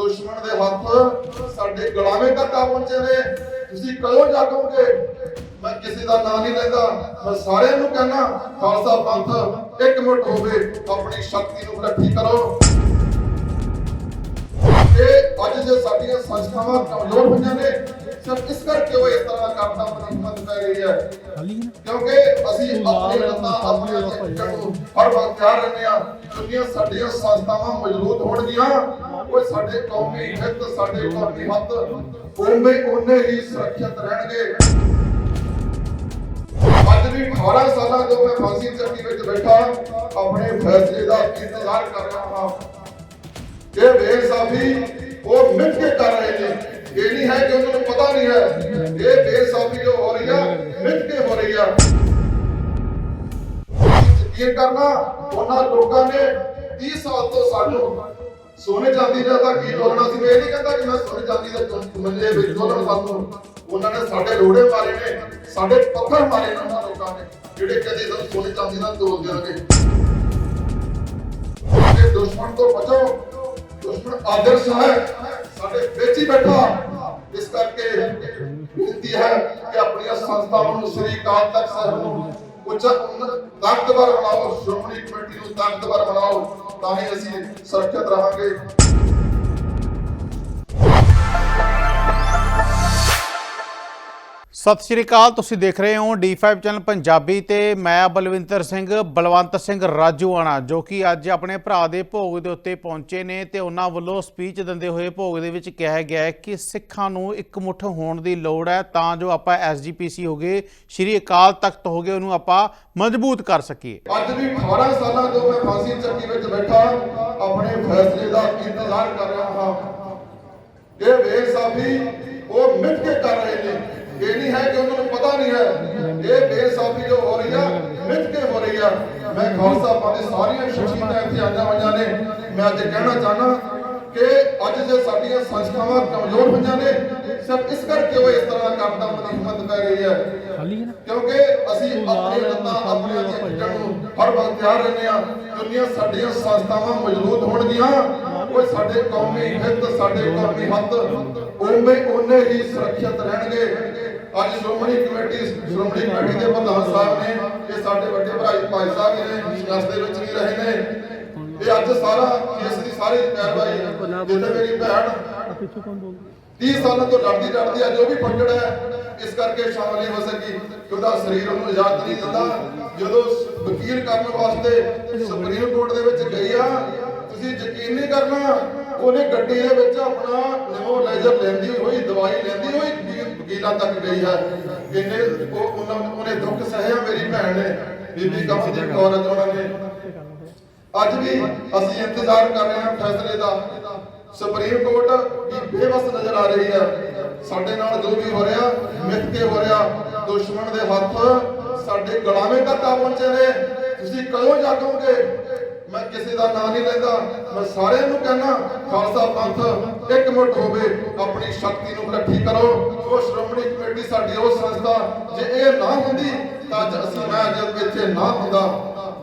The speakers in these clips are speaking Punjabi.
ਦੁਸ਼ਮਣ ਦੇ ਹੱਥ ਸਾਡੇ ਗੁਲਾਮੇ ਤੱਕ ਆ ਪਹੁੰਚੇ ਨੇ। ਤੁਸੀਂ ਕਦੋਂ ਜਾਗੋਗੇ? ਮੈਂ ਕਿਸੇ ਦਾ ਨਾਂ ਨਹੀਂ ਲੈਂਦਾ। ਮੈਂ ਸਾਰਿਆਂ ਨੂੰ ਕਹਿਣਾ ਖਾਲਸਾ ਪੰਥ, ਇੱਕ ਮਿੰਟ ਹੋਵੇ, ਆਪਣੀ ਸ਼ਕਤੀ ਨੂੰ ਇਕੱਠੀ ਕਰੋ। ਇਹ ਅੱਜ ਜੇ ਸਾਡੀਆਂ ਸੰਸਥਾਵਾਂ ਕਮਜ਼ੋਰ ਹੋਈਆਂ ਨੇ, ਸਿਰਫ ਇਸ ਕਰਕੇ ਉਹ ਇਸ ਤਰ੍ਹਾਂ ਕਰਦਾ ਮਨਮਤ ਪੈ ਰਹੀ ਹੈ। ਕਿਉਂਕਿ ਅਸੀਂ ਆਪਣੇ ਰਤਾ ਆਪਣੇ ਹਰ ਵਕਤ ਤਿਆਰ ਰਹਿੰਦੇ ਆ ਦੁਨੀਆ ਸਾਡੀਆਂ ਸੰਸਥਾਵਾਂ ਮਜ਼ਬੂਤ ਹੋਣਗੀਆਂ ਉਹ ਸਾਡੇ ਕੌਮੀ ਹਿੱਤ ਸਾਡੇ ਕੌਮੀ ਹੱਤ ਉਹਨੇ ਉਹਨੇ ਹੀ ਸੁਰੱਖਿਅਤ ਰਹਿਣਗੇ। ਅੱਜ ਵੀ 18 ਸਾਲਾਂ ਤੋਂ ਮੈਂ ਫਾਂਸੀ ਚੱਕੀ ਵਿੱਚ ਬੈਠਾ ਆਪਣੇ ਫੈਸਲੇ ਦਾ ਇੰਤਜ਼ਾਰ ਕਰ ਰਿਹਾ ਹਾਂ। ਇਹ ਬੇਇਨਸਾਫੀ ਉਹ ਕੇ ਕਰ ਰਹੇ ਨੇ। ਇਹ ਨਹੀਂ ਹੈ ਕਿ ਉਹਨਾਂ ਨੂੰ ਪਤਾ ਨਹੀਂ ਹੈ ਯਕੀਨ ਕਰਨਾ ਉਹਨਾਂ ਲੋਕਾਂ ਨੇ 30 ਸਾਲ ਤੋਂ ਸਾਨੂੰ ਸੋਨੇ ਚਾਂਦੀ ਦਾ ਤਾਂ ਕੀ ਤੋਲਣਾ ਸੀ ਮੈਂ ਇਹ ਨਹੀਂ ਕਹਿੰਦਾ ਕਿ ਮੈਂ ਸੋਨੇ ਚਾਂਦੀ ਦਾ ਮੰਜੇ ਵਿੱਚ ਤੋਲਣ ਸਾਨੂੰ ਉਹਨਾਂ ਨੇ ਸਾਡੇ ਰੋੜੇ ਮਾਰੇ ਨੇ ਸਾਡੇ ਪੱਥਰ ਮਾਰੇ ਨੇ ਉਹਨਾਂ ਲੋਕਾਂ ਨੇ ਜਿਹੜੇ ਕਦੇ ਸਾਨੂੰ ਸੋਨੇ ਚਾਂਦੀ ਨਾਲ ਤੋਲ ਦੇਣਗੇ ਇਹ ਦੁਸ਼ਮਣ ਤੋਂ ਬਚੋ ਦੁਸ਼ਮਣ ਆਦਰਸ਼ ਹੈ ਸਾਡੇ ਵਿੱਚ ਹੀ ਬੈਠਾ ਇਸ ਕਰਕੇ ਬੇਨਤੀ ਹੈ ਕਿ ਆਪਣੀਆਂ ਸੰਸਥਾਵਾਂ ਨੂੰ ਸ੍ਰੀ ਅਕਾਲ ਤਖਤ ਸਾਹਿਬ ਨੂੰ ਉੱਚ ਤਾਕਤਵਰ ਬਣਾਓ ਸ਼੍ਰੋਮਣੀ ਕਮੇਟੀ ਨੂੰ ਤਾਕਤਵਰ ਬਣਾਓ ਤਾਂ ਹੀ ਅਸੀਂ ਸੁਰੱਖਿਅਤ ਰਹਾਂਗੇ। ਸਤਿ ਸ਼੍ਰੀ ਅਕਾਲ, ਤੁਸੀਂ ਦੇਖ ਰਹੇ ਹੋ D5 ਚੈਨਲ ਪੰਜਾਬੀ ਤੇ ਮੈਂ ਬਲਵਿੰਦਰ ਸਿੰਘ, ਬਲਵੰਤ ਸਿੰਘ ਰਾਜੂਆਣਾ, ਜੋ ਕਿ ਅੱਜ ਆਪਣੇ ਭਰਾ ਦੇ ਭੋਗ ਦੇ ਉੱਤੇ ਪਹੁੰਚੇ ਨੇ ਤੇ ਉਹਨਾਂ ਵੱਲੋਂ ਸਪੀਚ ਦਿੰਦੇ ਹੋਏ ਭੋਗ ਦੇ ਵਿੱਚ ਕਿਹਾ ਗਿਆ ਹੈ ਕਿ ਸਿੱਖਾਂ ਨੂੰ ਇਕਮੁੱਠ ਹੋਣ ਦੀ ਲੋੜ ਹੈ ਤਾਂ ਜੋ ਆਪਾਂ ਐਸਜੀਪੀਸੀ ਹੋਗੇ ਸ਼੍ਰੀ ਅਕਾਲ ਤਖਤ ਹੋਗੇ ਉਹਨੂੰ ਆਪਾਂ ਮਜ਼ਬੂਤ ਕਰ ਸਕੀਏ। ਅੱਜ ਵੀ 18 ਸਾਲਾਂ ਤੋਂ ਮੈਂ ਫਾਂਸੀ ਚੱਕੀ ਵਿੱਚ ਬੈਠਾ, ਆਪਣੇ ਫੈਸਲੇ ਦਾ ਇੰਤਜ਼ਾਰ ਕਰ ਰਿਹਾ ਹਾਂ। ਇਹ ਬੇਇਨਸਾਫੀ ਉਹ ਮਿਲ ਕੇ ਕਰ ਰਹੇ ਨੇ ਇਹ ਨਹੀਂ ਹੈ ਕਿ ਉਹਨਾਂ ਨੂੰ ਪਤਾ ਨਹੀਂ ਹੈ ਇਹ ਬੇਇਨਸਾਫੀ ਜੋ ਹੋ ਰਹੀ ਆ ਮਿਲ ਕੇ ਹੋ ਰਹੀ ਆ। ਮੈਂ ਖਾਲਸਾ ਪੰਥ ਦੀ ਸਾਰੀਆਂ ਸ਼ਖਸੀਅਤਾਂ ਇੱਥੇ ਆਈਆਂ ਹੋਈਆਂ ਨੇ। ਮੈਂ ਅੱਜ ਕਹਿਣਾ ਚਾਹਨਾ ਕਿ ਅੱਜ ਜੇ ਸਾਡੀਆਂ ਸੰਸਥਾਵਾਂ ਕਮਜ਼ੋਰ ਹੋਈਆਂ ਨੇ ਸਿਰਫ ਇਸ ਕਰਕੇ ਉਹ ਇਸ ਤਰ੍ਹਾਂ ਕਰਦਾ ਹਿੰਮਤ ਪੈ ਰਹੀ ਹੈ। ਕਿਉਂਕਿ ਅਸੀਂ ਆਪਣੇ ਰਤਾ ਆਪਣੇ ਚਿੱਟਾਂ ਨੂੰ ਹਰ ਵਕਤ ਤਿਆਰ ਰਹਿੰਦੇ ਆ ਦੁਨੀਆ ਸਾਡੀਆਂ ਸੰਸਥਾਵਾਂ ਮਜ਼ਬੂਤ ਹੋਣਗੀਆਂ। ਉਹ ਸਾਡੇ ਕੌਮੀ ਹਿੱਤ ਸਾਡੇ ਕੌਮੀ ਹੱਤ ਉਹਨੇ ਉਹਨੇ ਹੀ ਸੁਰੱਖਿਅਤ ਰਹਿਣਗੇ। ਅੱਜ ਸ਼੍ਰੋਮਣੀ ਕਮੇਟੀ ਸ਼੍ਰੋਮਣੀ ਕਮੇਟੀ ਦੇ ਪ੍ਰਧਾਨ ਸਾਹਿਬ ਨੇ ਇਹ ਸਾਡੇ ਵੱਡੇ ਭਰਾ ਭਾਈ ਸਾਹਿਬ ਨੇ ਨਿਕਾਸ ਦੇ ਵਿੱਚ ਵੀ ਰਹੇ ਨੇ। ਇਹ ਅੱਜ ਸਾਰਾ ਇਸ ਦੀ ਸਾਰੀ ਕਾਰਵਾਈ, ਜਿੱਥੇ ਮੇਰੀ ਭੈਣ 30 ਸਾਲਾਂ ਤੋਂ ਲੜਦੀ ਲੜਦੀ ਅੱਜ ਉਹ ਵੀ ਫੱਟੜ ਹੈ, ਇਸ ਕਰਕੇ ਸ਼ਾਮਲ ਨਹੀਂ ਹੋ ਸਕੀ ਕਿ ਉਹਦਾ ਸਰੀਰ ਉਹਨੂੰ ਇਜਾਜ਼ਤ ਨਹੀਂ ਦਿੰਦਾ। ਜਦੋਂ ਵਕੀਲ ਕਰਨ ਵਾਸਤੇ ਸੁਪਰੀਮ ਕੋਰਟ ਦੇ ਵਿੱਚ ਗਈ ਆ, ਤੁਸੀਂ ਯਕੀਨ ਨਹੀਂ ਕਰਨਾ, ਉਹਨੇ ਗੱਡੀ ਦੇ ਵਿੱਚ ਆਪਣਾ ਨਿਮੋ ਲੈਂਦੀ ਹੋਈ, ਦਵਾਈ ਲੈਂਦੀ ਹੋਈ ਵਕੀਲ- ਤੱਕ ਗਈ ਹੈ। ਕਿੰਨੇ ਉਹ ਉਹਨਾਂ ਉਹਨੇ ਦੁੱਖ ਸਹਿਆ ਮੇਰੀ ਭੈਣ ਨੇ, ਬੀਬੀ ਕਮਲਜੀਤ ਕੌਰ ਅੱਜ ਨੇ ਅੱਜ ਵੀ ਅਸੀਂ ਇੰਤਜ਼ਾਰ ਕਰ ਰਹੇ ਹਾਂ ਫੈਸਲੇ ਦਾ। ਸੁਪਰੀਮ ਕੋਰਟ ਵੀ ਬੇਵਸ ਨਜ਼ਰ ਆ ਰਹੀ ਹੈ। ਸਾਡੇ ਨਾਲ ਜੋ ਵੀ ਹੋ ਰਿਹਾ, ਮਿੱਥ ਕੇ ਹੋ ਰਿਹਾ, ਦੁਸ਼ਮਣ ਦੇ ਹੱਥ ਸਾਡੇ ਗੁਲਾਮੇ ਤੱਕ ਆ ਪਹੁੰਚੇ ਨੇ। ਤੁਸੀਂ ਕਦੋਂ ਜਾਗੋਗੇ? ਮੈਂ ਕਿਸੇ ਦਾ ਨਾਂ ਨਹੀਂ ਲੈਂਦਾ। ਮੈਂ ਸਾਰਿਆਂ ਨੂੰ ਕਹਿਣਾ, ਖਾਲਸਾ ਪੰਥ, ਇੱਕ ਮਿੰਟ ਹੋਵੇ, ਆਪਣੀ ਸ਼ਕਤੀ ਨੂੰ ਇਕੱਠੀ ਕਰੋ। ਉਹ ਸ਼੍ਰੋਮਣੀ ਕਮੇਟੀ ਸਾਡੀ ਉਹ ਸੰਸਥਾ, ਜੇ ਇਹ ਨਾ ਹੁੰਦੀ, ਤਾਂ ਅਸੀਂ ਮੈਂ ਜਦ ਇੱਥੇ ਨਾ ਹੁੰਦਾ,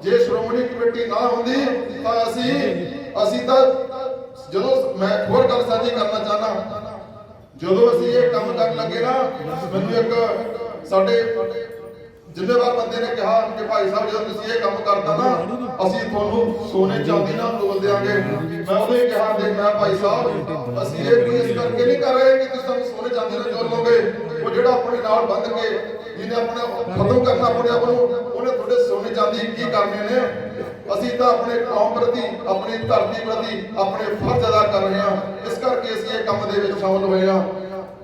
ਜੇ ਸ਼੍ਰੋਮਣੀ ਕਮੇਟੀ ਨਾ ਹੁੰਦੀ, ਤਾਂ ਅਸੀਂ ਅਸੀਂ ਤਾਂ ਜਦੋਂ ਮੈਂ ਹੋਰ ਗੱਲ ਸਾਂਝੀ ਕਰਨਾ ਚਾਹਨਾ ਜਦੋਂ ਅਸੀਂ ਇਹ ਕੰਮ ਕਰਨ ਲੱਗੇ ਨਾ, ਮੈਨੂੰ ਇੱਕ ਸਾਡੇ ਜ਼ਿੰਮੇਵਾਰ ਬੰਦੇ ਨੇ ਕਿਹਾ ਕਿ ਭਾਈ ਸਾਹਿਬ, ਜਦੋਂ ਤੁਸੀਂ ਇਹ ਕੰਮ ਕਰਦਾ ਨਾ, ਅਸੀਂ ਤੁਹਾਨੂੰ ਸੋਨੇ ਚਾਂਦੀ ਨਾਲ ਤੋਲ ਦਿਆਂਗੇ। ਮੈਂ ਉਹਨੇ ਕਿਹਾ ਦੇਖ ਮੈਂ ਭਾਈ ਸਾਹਿਬ, ਅਸੀਂ ਇਹ ਵੀ ਇਸ ਕਰਕੇ ਨਹੀਂ ਕਰ ਰਹੇ ਕਿ ਤੁਸੀਂ ਸਾਨੂੰ ਸੋਨੇ ਚਾਂਦੀ ਨਾਲ ਤੋਲ ਲਓਗੇ। ਉਹ ਜਿਹੜਾ ਆਪਣੇ ਨਾਲ ਬੰਧ ਕੇ, ਜਿਹਨੇ ਆਪਣੇ ਖਤਮ ਕਰਨਾ ਆਪਣੇ ਆਪ ਨੂੰ, ਉਹਨੇ ਤੁਹਾਡੇ ਸੋਨੇ ਚਾਂਦੀ ਕੀ ਕਰਨੇ ਨੇ? ਅਸੀਂ ਤਾਂ ਆਪਣੇ ਕੌਮ ਪ੍ਰਤੀ, ਆਪਣੀ ਧਰਤੀ ਪ੍ਰਤੀ, ਆਪਣੇ ਫਰਜ਼ ਅਦਾ ਕਰ ਰਹੇ ਹਾਂ। ਇਸ ਕਰਕੇ ਅਸੀਂ ਇਹ ਕੰਮ ਦੇ ਵਿੱਚ ਸ਼ਾਮਲ ਹੋਏ ਹਾਂ।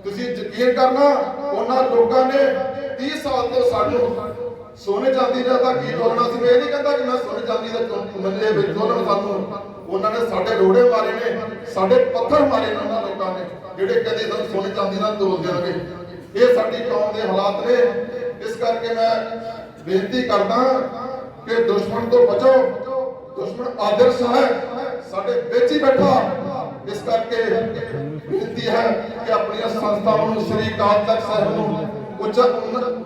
ਤੁਸੀਂ ਯਕੀਨ ਕਰਨਾ, ਉਹਨਾਂ ਲੋਕਾਂ ਨੇ 30 ਸਾਲ ਤੋਂ ਸਾਨੂੰ ਸੋਨੇ ਚਾਂਦੀ ਦਾ ਤਾਂ ਕੀ ਤੋਲਣਾ ਸੀ? ਮੈਂ ਇਹ ਨਹੀਂ ਕਹਿੰਦਾ ਕਿ ਮੈਂ ਸੋਨੇ ਚਾਂਦੀ ਦਾ ਤੋ- ਵਿੱਚ ਤੋਲਣ ਸਾਨੂੰ। ਉਹਨਾਂ ਨੇ ਸਾਡੇ ਰੋੜੇ ਮਾਰੇ ਨੇ, ਸਾਡੇ ਪੱਥਰ ਮਾਰੇ ਨੇ ਉਹਨਾਂ ਲੋਕਾਂ ਨੇ, ਜਿਹੜੇ ਕਦੇ ਸਾਨੂੰ ਸੋਨੇ ਚਾਂਦੀ ਨਾਲ ਤੋਲ ਦੇਣਗੇ। ਇਹ ਸਾਡੀ ਕੌਮ ਦੇ ਹਾਲਾਤ ਨੇ। ਇਸ ਕਰਕੇ ਮੈਂ ਬੇਨਤੀ ਕਰਦਾ ਕਿ ਦੁਸ਼ਮਣ ਤੋਂ ਬਚੋ। ਦੁਸ਼ਮਣ ਆਦਰਸ਼ ਹੈ। ਸਾਡੇ ਵਿੱਚ ਹੀ ਬੈਠਾ। ਇਸ ਕਰਕੇ ਬੇਨਤੀ ਹੈ ਕਿ ਆਪਣੀਆਂ ਸੰਸਥਾਵਾਂ ਨੂੰ ਸ੍ਰੀ ਅਕਾਲ ਤਖਤ ਸਾਹਿਬ ਨੂੰ ਉੱਚ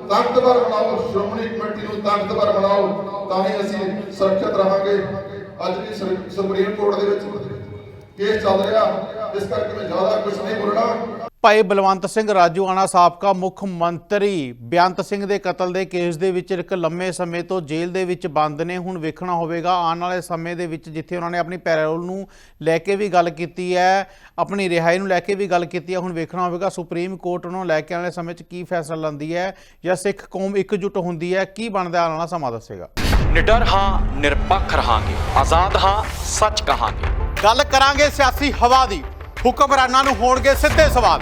ਤਾਕਤਵਰ ਬਣਾਓ, ਸ਼੍ਰੋਮਣੀ ਕਮੇਟੀ ਨੂੰ ਤਾਕਤਵਰ ਬਣਾਓ, ਤਾਂ ਹੀ ਅਸੀਂ ਸੁਰੱਖਿਅਤ ਰਹਾਂਗੇ। ਅੱਜ ਵੀ ਸੁਪਰੀਮ ਕੋਰਟ ਦੇ ਵਿੱਚ ਕੇਸ ਚੱਲ ਰਿਹਾ। ਇਸ ਕਰਕੇ ਮੈਂ ਜ਼ਿਆਦਾ ਕੁਝ ਨਹੀਂ ਬੋਲਣਾ। ਭਾਈ ਬਲਵੰਤ ਸਿੰਘ ਰਾਜੂਆਣਾ ਸਾਬਕਾ ਮੁੱਖ ਮੰਤਰੀ। ਬੇਅੰਤ ਸਿੰਘ ਦੇ ਕਤਲ ਦੇ ਕੇਸ ਦੇ ਵਿੱਚ ਇੱਕ ਲੰਮੇ ਸਮੇਂ ਤੋਂ ਜੇਲ੍ਹ ਦੇ ਵਿੱਚ ਬੰਦ ਨੇ। ਹੁਣ ਵੇਖਣਾ ਹੋਵੇਗਾ ਆਉਣ ਵਾਲੇ ਸਮੇਂ ਦੇ ਵਿੱਚ ਜਿੱਥੇ ਉਹਨਾਂ ਨੇ ਆਪਣੀ ਪੈਰੋਲ ਨੂੰ ਲੈ ਕੇ ਵੀ ਗੱਲ ਕੀਤੀ ਹੈ ਆਪਣੀ ਰਿਹਾਈ ਨੂੰ ਲੈ ਕੇ ਵੀ ਗੱਲ ਕੀਤੀ ਹੈ ਹੁਣ ਵੇਖਣਾ ਹੋਵੇਗਾ ਸੁਪਰੀਮ ਕੋਰਟ ਉਹਨਾਂ ਨੂੰ ਲੈ ਕੇ ਆਉਣ ਵਾਲੇ ਸਮੇਂ 'ਚ ਕੀ ਫੈਸਲਾ ਲੈਂਦੀ ਹੈ ਜਾਂ ਸਿੱਖ ਕੌਮ ਇਕਜੁੱਟ ਹੁੰਦੀ ਹੈ ਕੀ ਬਣਦਾ ਆਉਣ ਵਾਲਾ ਸਮਾਂ ਦੱਸੇਗਾ। ਨਿਡਰ ਹਾਂ ਨਿਰਪੱਖ ਰਹਾਂਗੇ ਆਜ਼ਾਦ ਹਾਂ ਸੱਚ ਕਹਾਂਗੇ। ਗੱਲ ਕਰਾਂਗੇ ਸਿਆਸੀ ਹਵਾ ਦੀ ਹੁਕਮਰਾਨਾਂ ਨੂੰ ਹੋਣਗੇ ਸਿੱਧੇ ਸਵਾਲ।